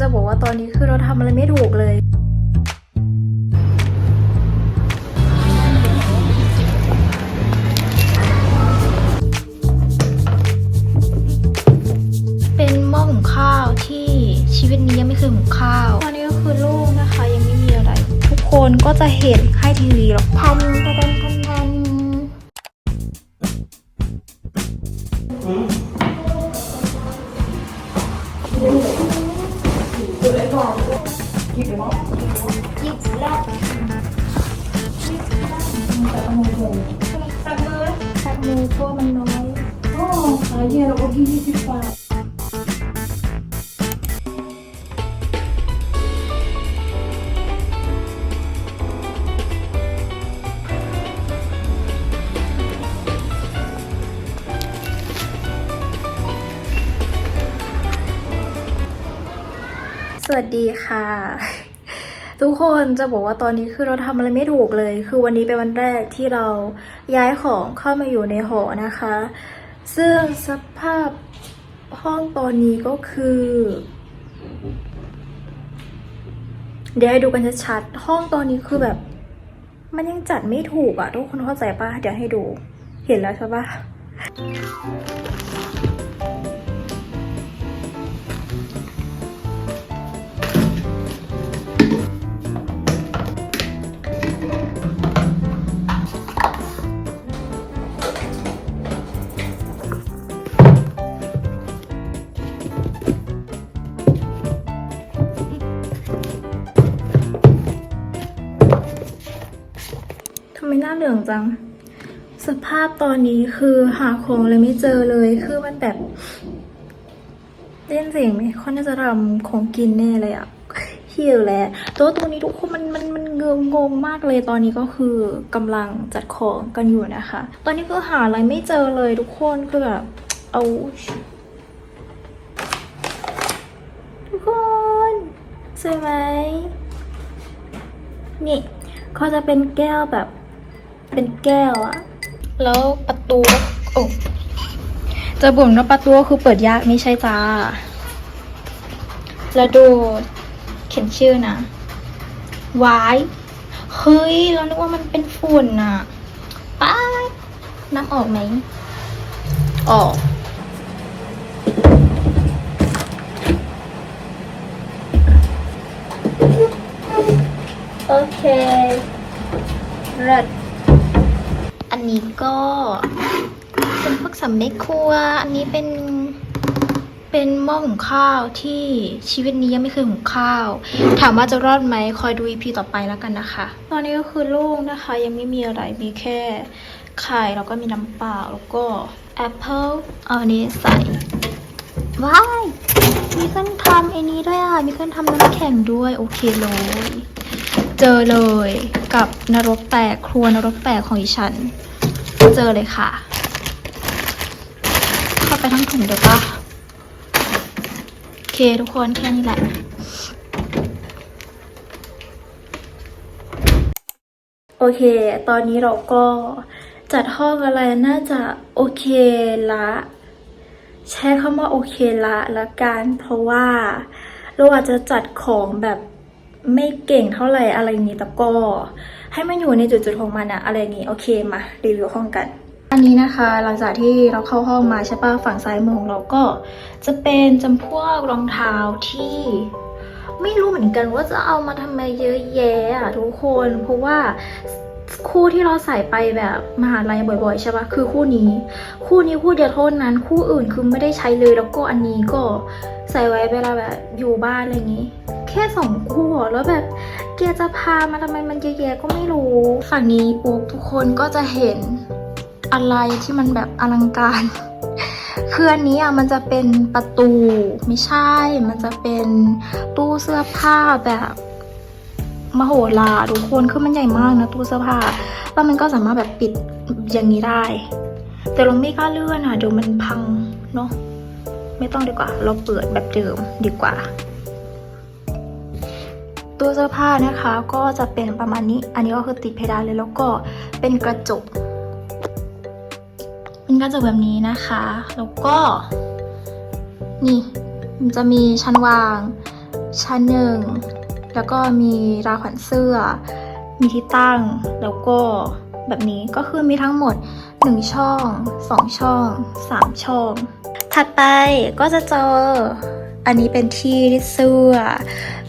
จะบอกว่าตอนนี้คือเราทำอะไรไม่ถูกเลยเป็นหม้อหุงข้าวที่ชีวิตนี้ยังไม่เคยหุงข้าวตอนนี้ก็คือลูกนะคะยังไม่มีอะไร ทุกคนก็จะเห็นให้ทีวีหรอกพัน สวัสดีค่ะ ทุกคนจะบอกว่าตอนนี้คือเราทำอะไรไม่ถูกเลย คือวันนี้เป็นวันแรกที่เราย้ายของเข้ามาอยู่ในหอนะคะ ซึ่งสภาพห้องตอนนี้ก็คือ เดี๋ยวให้ดูกันชัดๆ ห้องตอนนี้คือแบบ มันยังจัดไม่ถูกอะทุกคนเข้าใจปะเดี๋ยวให้ดู เห็นแล้วใช่ปะ เหลืองจัง สภาพตอนนี้คือหาของเลยไม่เจอเลย คือมันแบบเล่นเสียงไหมเขาน่าจะทำของกินแน่เลยอะหิวแล้วแตัวาตัวนี้ทุกคนมันมันมันเงงงงมากเลยตอนนี้ก็คือกำลังจัดของกันอยู่นะคะ ตอนนี้ก็หาอะไรไม่เจอเลยทุกคนคือแบบเอาทุกคนสวยไหมนี่เขาจะเป็นแก้วแบบ เป็นแก้วอะแล้วประตูโอ้จะบ่นว่าประตูก็คือเปิดยากไม่ใช่จ้า แล้วดูเขียนชื่อนะวายเฮ้ย เรานึกว่ามันเป็นฝุ่นอะป้าดน้ำออกไหม ออก โอเคเลิศ อันนี้ก็เป็นพวกสำเร็จครัว อันนี้เป็นเป็นหม้อหุงข้าวที่ชีวิตนี้ยังไม่เคยหุงข้าว ถามว่าจะรอดไหมคอยดูอีพีต่อไปแล้วกันนะคะ ตอนนี้ก็คือโล่งนะคะ ยังไม่มีอะไรมีแค่ไข่แล้วก็มีน้ำเปล่าแล้วก็แอปเปิลเอาอันนี้ใส่ว้ายมีเครื่องทำไอ้นี้ด้วยอะ มีเครื่องทำน้ำแข็งด้วย โอเคเลย เจอเลยกับนรกแตกครัวนรกแตกของดิฉัน เจอเลยค่ะ เข้าไปทั้งถุงเดี๋ยวปะโอเคทุกคนแค่นี้แหละ โอเค ตอนนี้เราก็จัดห้องอะไรน่าจะโอเคละใช้คำว่าโอเคละละกันเพราะว่าเราอาจจะจัดของแบบ ไม่เก่งเท่าไหร่อะไรนี้แต่ก็ให้มันอยู่ในจุดๆของมันอะอะไรนี้โอเคมารีวิวห้องกัน อันนี้นะคะหลังจากที่เราเข้าห้องมาใช่ปะฝั่งซ้ายมือของเราก็ จะเป็นจำพวกรองเท้าที่ ไม่รู้เหมือนกันว่าจะเอามาทำไมเยอะแยะอะทุกคนเพราะว่าคู่ที่เราใส่ไปแบบมหาลัยบ่อยๆใช่ปะคือคู่นี้ คู่นี้คู่เดียวเท่านั้น คู่อื่นคือไม่ได้ใช้เลยแล้วก็อันนี้ก็ใส่ไว้เวลาแบบอยู่บ้านอะไรอย่างนี้ ค่สองคู่อะแล้วแบบแกจะพามาทำไมมันเยอะแยะก็ไม่รู้ ฝั่งนี้ปุ๊บทุกคนก็จะเห็นอะไรที่มันแบบอลังการ คืออันนี้อะมันจะเป็นประตูไม่ใช่ มันจะเป็นตู้เสื้อผ้าแบบมโหฬารทุกคนคือมันใหญ่มากนะตู้เสื้อผ้า แล้วมันก็สามารถแบบปิดอย่างนี้ได้ แต่เราไม่กล้าเลื่อนอะเดี๋ยวมันพังเนาะไม่ต้องดีกว่า เราเปิดแบบเดิมดีกว่า ตู้เสื้อผ้านะคะก็จะเป็นประมาณนี้ อันนี้ก็คือติดเพดานเลยแล้วก็เป็นกระจก เป็นกระจกแบบนี้นะคะ แล้วก็นี่มันจะมีชั้นวาง ชั้นหนึ่ง แล้วก็มีราวขวัญเสื้อ มีที่ตั้ง แล้วก็แบบนี้ก็คือมีทั้งหมด 1 ช่อง 2 ช่อง 3 ช่อง ถัดไปก็จะเจอ อันนี้เป็นที่เสื้อ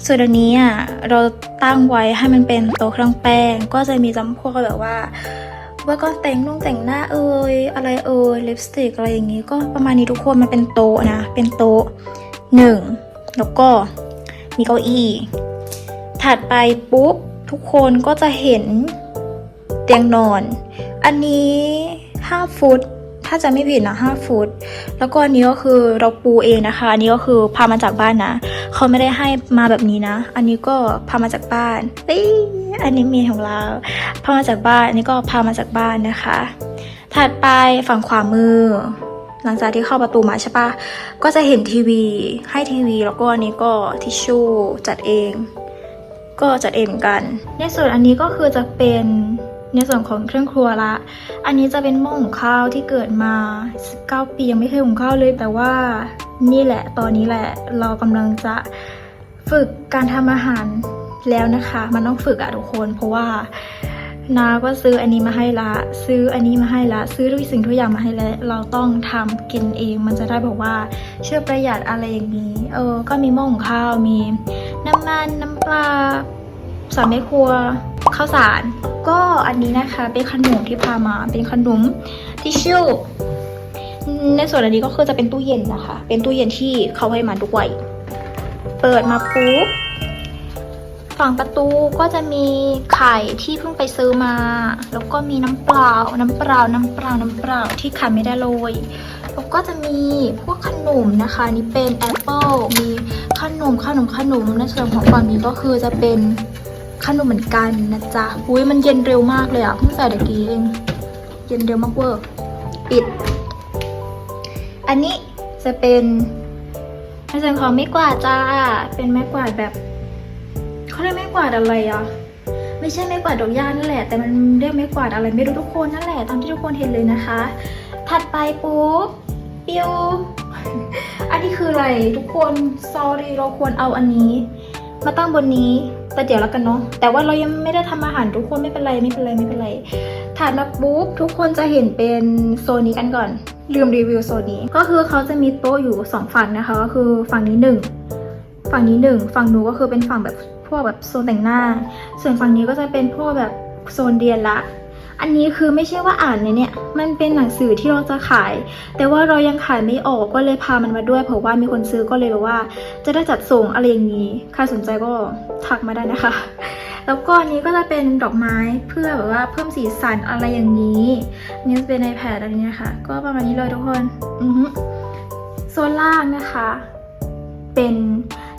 ส่วนอันนี้อะเราตั้งไว้ให้มันเป็นโต๊ะเครื่องแป้ง ก็จะมีจำพวกแบบว่าว่าก็แต่งนุ่งแต่งหน้าเอ่ยอะไรเอ่ยลิปสติกอะไรอย่างงี้ ก็ประมาณนี้ทุกคนมันเป็นโต๊ะนะ เป็นโต๊ะหนึ่งแล้วก็มีเก้าอี้ถัดไปปุ๊บทุกคนก็จะเห็นเตียงนอน อันนี้ 5 ฟุตาจะไม่ผิดนะ5ฟุต แล้วก็อันนี้ก็คือเราปูเองนะคะ อันนี้ก็คือพามาจากบ้านนะ เขาไม่ได้ให้มาแบบนี้นะ อันนี้ก็พามาจากบ้านเอ้ยอันนี้เมียของเรา พามาจากบ้าน อันนี้ก็พามาจากบ้านนะคะ ถัดไปฝั่งขวามือ หลังจากที่เข้าประตูมาใช่ปะก็จะเห็นทีวี ให้ทีวี แล้วก็อันนี้ก็ทิชชู่จัดเอง ก็จัดเองเหมือนกัน ในส่วนอันนี้ก็คือจะเป็น ในส่วนของเครื่องครัวละ อันนี้จะเป็นหม้อหุงข้าวที่เกิดมา19ปียังไม่เคยหุงข้าวเลย แต่ว่านี่แหละตอนนี้แหละเรากำลังจะฝึกการทำอาหารแล้วนะคะ มันต้องฝึกอะทุกคน เพราะว่านาก็ซื้ออันนี้มาให้ละ ซื้ออันนี้มาให้ละ ซื้อทุกสิ่งทุกอย่างมาให้แล้ว เราต้องทำกินเอง มันจะได้แบบว่าช่วยประหยัดอะไรอย่างนี้ เออ ก็มีหม้อหุงข้าว มีน้ำมัน น้ำปลาสามแม่ครัว ข้าวสาร ก็อันนี้นะคะเป็นขนมที่พามาเป็นขนมทิชชู่ในส่วนอันนี้ก็คือจะเป็นตู้เย็นนะคะ เป็นตู้เย็นที่เขาให้มาด้วยเปิดมาปุ๊บฝั่งประตูก็จะมีไข่ที่เพิ่งไปซื้อมา แล้วก็มีน้ำเปล่า น้ำเปล่า น้ำเปล่า น้ำเปล่าที่ขาดไม่ได้เลย แล้วก็จะมีพวกขนมนะคะนนี่เป็นแอปเปิลมีขนมขนมขนมในส่วนของฝั่งนี้ก็คือจะเป็น ขนมเหมือนกันนะจ๊ะ อุ้ยมันเย็นเร็วมากเลยอะเพิ่งใส่ตะกี้เอง เย็นเร็วมากเวอร์ ปิด อันนี้จะเป็นในส่วนของไม้กวาดจ้า เป็นไม้กวาดแบบเขาเรียกไม้กวาดอะไรอะไม่ใช่ไม้กวาดดอกหญ้านั่นแหละ แต่มันเรียกไม้กวาดอะไรไม่รู้ทุกคนนั่นแหละ ตามที่ทุกคนเห็นเลยนะคะ ถัดไปปุ๊บปิวอันนี้คืออะไรทุกคน sorry เราควรเอาอันนี้ มาตั้งบนนี้ แต่เดี๋ยวแล้วกันเนาะแต่ว่าเรายังไม่ได้ทำอาหารทุกคนไม่เป็นไรไม่เป็นไรไม่เป็นไรถัดมาปุ๊บทุกคนจะเห็นเป็นโซนนี้กันก่อนลืมรีวิวโซนนี้ ก็คือเขาจะมีโต๊ะอยู่สองฝั่งนะคะ ก็คือฝั่งนี้หนึ่งฝั่งนี้หนึ่งฝั่งหนูก็คือเป็นฝั่งแบบพวกแบบโซนแต่งหน้า ส่วนฝั่งนี้ก็จะเป็นพวกแบบโซนเรียนละ อันนี้คือไม่ใช่ว่าอ่านเลยเนี่ย มันเป็นหนังสือที่เราจะขาย แต่ว่าเรายังขายไม่ออกก็เลยพามันมาด้วย เพราะว่ามีคนซื้อก็เลยแบบว่า จะได้จัดส่งอะไรอย่างนี้ ใครสนใจก็ทักมาได้นะคะ แล้วก็อันนี้ก็จะเป็นดอกไม้เพื่อแบบว่าเพิ่มสีสันอะไรอย่างนี้ นี่จะเป็น iPad อะไรเนี้ยค่ะ ก็ประมาณนี้เลยทุกคน อือฮึโซนล่างนะคะ เป็น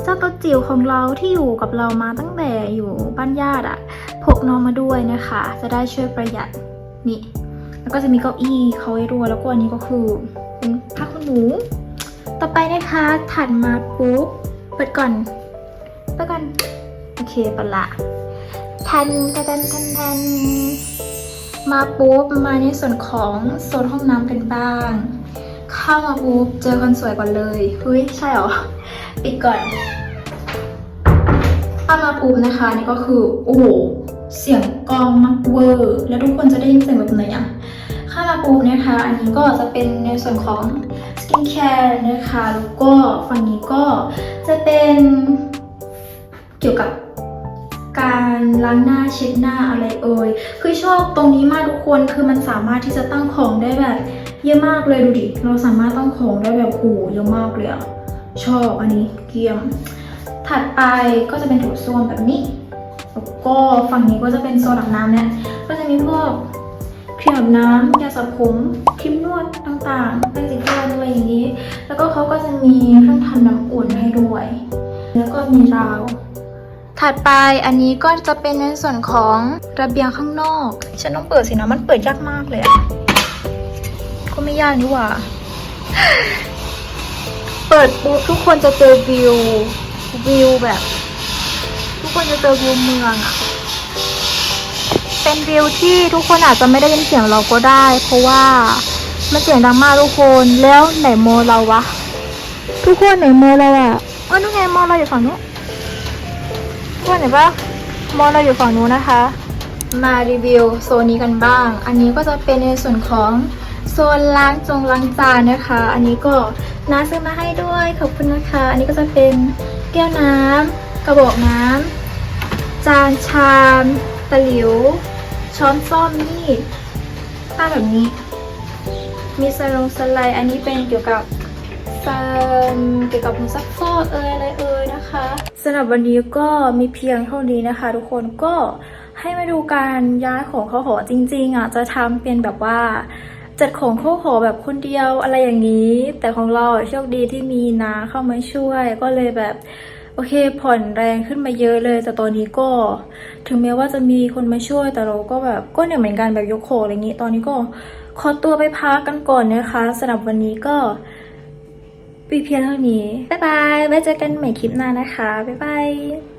เจ้าตัวจิ๋วของเราที่อยู่กับเรามาตั้งแต่อยู่บ้านญาติอะพกน้องมาด้วยนะคะ จะได้ช่วยประหยัดนี่ แล้วก็จะมีเก้าอี้เขาให้ด้วยแล้วก็อันนี้ก็คือเป็นผ้าขนหนู ต่อไปนะคะถัดมาปุ๊บเปิดก่อนเปิดก่อนโอเคเปละทันทันทันทันทันมาปุ๊บมาในส่วนของโซนห้องน้ำกันบ้าง เข้ามาปุ๊บเจอคนสวยก่อนเลยเฮ้ยใช่หรอ ปิดก่อนเข้ามาปุ๊บนะคะนี่ก็คือโอ้โหเสียงกลองมากเวอร์ แล้วทุกคนจะได้ยินเสียงแบบไหนอะเข้ามาปุ๊บนะคะ อันนี้ก็จะเป็นในส่วนของสกินแคร์นะคะแล้วก็ฝั่งนี้ก็จะเป็นเกี่ยวกับการล้างหน้าเช็ดหน้าอะไรเอ่ย คือชอบตรงนี้มากทุกคน คือมันสามารถที่จะตั้งของได้แบบ เยอะมากเลยดูดิ เราสามารถตั้งของได้แบบโหเยอะมากเลยอะชอบอันนี้เกียม ถัดไปก็จะเป็นโถูส้วมแบบนี้ แล้วก็ฝั่งนี้ก็จะเป็นโซนอาบน้ำเนี่ยก็จะมีพวกครีมอาบน้ำยาสระผมครีมนวดต่างๆแป้งสีฟันอะไรอย่างนี้ แล้วก็เขาก็จะมีเครื่องทำน้ำอุ่นให้ด้วย แล้วก็มีราว ถัดไปอันนี้ก็จะเป็นในส่วนของระเบียงข้างนอก ฉันต้องเปิดสินะมันเปิดยากมากเลยอะ ไม่ยากนี่หว่า เปิดปุ๊บทุกคนจะเจอวิว วิวแบบ ทุกคนจะเจอวิวเมืองอะเป็นวิวที่ทุกคนอาจจะไม่ได้ยินเสียงเราก็ได้ เพราะว่ามันเสียงดังมากทุกคนแล้วไหนโมเราวะ ทุกคนไหนโมเราอะเออนู่นไงโมเราอยู่ฝั่งนู้นว่าไหนปะมองเราอยู่ฝั่งนู้นนะคะ มารีวิวโซนนี้กันบ้าง อันนี้ก็จะเป็นในส่วนของ โซนล้างจงล้างจานนะคะ อันนี้ก็น้าซื้อมาให้ด้วยขอบคุณนะคะ อันนี้ก็จะเป็นแก้วน้ำกระบอกน้ำจานชามตะหลิว ช้อนซ่อมนี่ผ้าแบบนี้ มีสลงสไลด์อันนี้เป็นเกี่ยวกับเอิ่มเกี่ยวกับผงซักฟอกเอยอะไรเอยนะคะสำหรับวันนี้ก็มีเพียงเท่านี้นะคะ ทุกคนก็ให้มาดูการย้ายของเข้าหอจริง ๆอะจะทำเป็นแบบว่า จัดของเข้าหอแบบคนเดียวอะไรอย่างนี้ แต่ของเราโชคดีที่มีนาเข้ามาช่วย ก็เลยแบบโอเคผ่อนแรงขึ้นมาเยอะเลย แต่ตอนนี้ก็ ถึงแม้ว่าจะมีคนมาช่วย แต่เราก็แบบก็เหนื่อยเหมือนกันแบบยกของอะไรอย่างนี้ ตอนนี้ก็ขอตัวไปพักกันก่อนนะคะสำหรับวันนี้ก็ปีเพียงเท่านี้ บ๊ายบาย ไว้เจอกันใหม่คลิปหน้านะคะ บ๊ายบาย